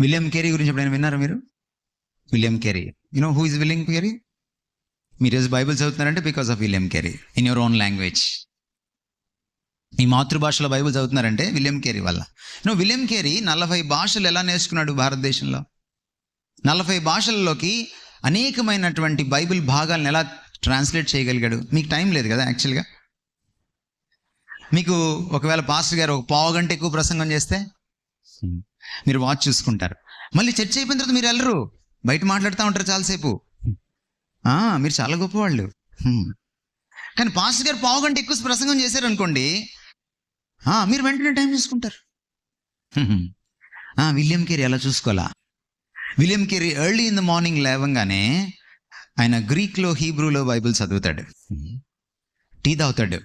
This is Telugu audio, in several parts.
విలియం కేరీ గురించి ఎప్పుడైనా విన్నారా మీరు? William Carey no who is William Carey మీరు ఈరోజు Bible చదువుతున్నారంటే because of William Carey in your own language మీ మాతృభాషలో బైబిల్ చదువుతున్నారంటే విలియం కేరీ వల్ల. నువ్వు విలియం కేరీ నలభై భాషలు ఎలా నేర్చుకున్నాడు భారతదేశంలో? నలభై భాషల్లోకి అనేకమైనటువంటి బైబిల్ భాగాలను ఎలా ట్రాన్స్లేట్ చేయగలిగాడు? మీకు టైం లేదు కదా యాక్చువల్గా మీకు ఒకవేళ పాస్టర్ గారు ఒక పావు గంట ఎక్కువ ప్రసంగం చేస్తే? Hmm. మీరు వాచ్ చూసుకుంటారు. మళ్ళీ చర్చ అయిపోయిన తర్వాత మీరు వెళ్ళరు. బయట మాట్లాడుతూ ఉంటారు చాలాసేపు. ఆ, మీరు చాలా గొప్పవాళ్ళు. కానీ పాస్టర్ గారు పావు గంట ఎక్కువ ప్రసంగం చేశారు అనుకోండి మీరు వెంటనే టైం చూసుకుంటారు. విలియం కేరీ ఎలా చూసుకోవాలా? William Carey early in the morning లేవంగానే ఆయన గ్రీక్లో హీబ్రూలో బైబిల్ చదువుతాడు. టీ తాగుతాడు.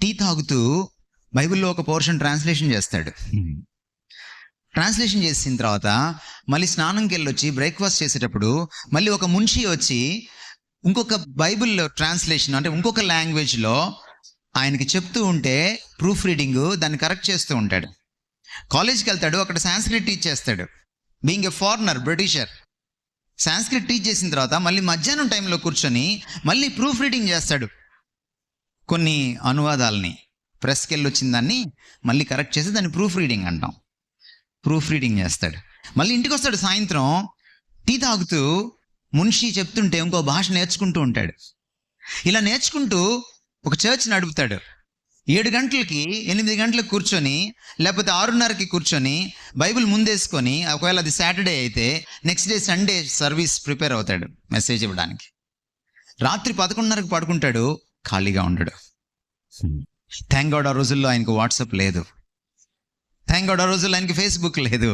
టీ తాగుతూ బైబిల్లో ఒక పోర్షన్ ట్రాన్స్లేషన్ చేస్తాడు. ట్రాన్స్లేషన్ చేసిన తర్వాత మళ్ళీ స్నానంకి వెళ్ళొచ్చి బ్రేక్ఫాస్ట్ చేసేటప్పుడు మళ్ళీ ఒక మున్షి వచ్చి ఇంకొక బైబిల్లో ట్రాన్స్లేషన్ అంటే ఇంకొక లాంగ్వేజ్లో ఆయనకి చెప్తూ ఉంటే ప్రూఫ్ రీడింగ్ దాన్ని కరెక్ట్ చేస్తూ ఉంటాడు. కాలేజ్కి వెళ్తాడు అక్కడ సాంస్క్రిట్ టీచ్ చేస్తాడు. Being a foreigner Britisher Sanskrit teach చేసిన తర్వాత మళ్ళీ మధ్యాహ్నం టైంలో కూర్చొని మళ్ళీ ప్రూఫ్ రీడింగ్ చేస్తాడు. కొన్ని అనువాదాలని ప్రెస్కి వెళ్ళి వచ్చిన దాన్ని మళ్ళీ కరెక్ట్ చేసి దాన్ని ప్రూఫ్ రీడింగ్ అంటాం. ప్రూఫ్ రీడింగ్ చేస్తాడు. మళ్ళీ ఇంటికి వస్తాడు సాయంత్రం టీ తాగుతూ మున్షి చెప్తుంటే ఇంకో భాష నేర్చుకుంటూ ఉంటాడు. ఇలా నేర్చుకుంటూ ఒక చర్చ్ నడుపుతాడు ఏడు గంటలకి ఎనిమిది గంటలకు కూర్చొని లేకపోతే ఆరున్నరకి కూర్చొని బైబిల్ ముందేసుకొని ఒకవేళ అది సాటర్డే అయితే next day Sunday service prepare అవుతాడు మెసేజ్ ఇవ్వడానికి. రాత్రి పదకొండున్నరకు పడుకుంటాడు ఖాళీగా ఉండడు. థ్యాంక్ గాడ్ ఆ రోజుల్లో ఆయనకు వాట్సాప్ లేదు. థ్యాంక్ గాడ్ ఆ రోజుల్లో ఆయనకి ఫేస్బుక్ లేదు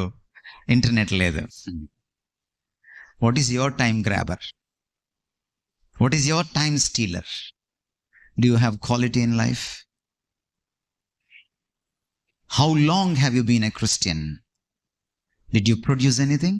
ఇంటర్నెట్ లేదు what is your time grabber what is your time stealer do you have quality in life how long have you been a Christian did you produce anything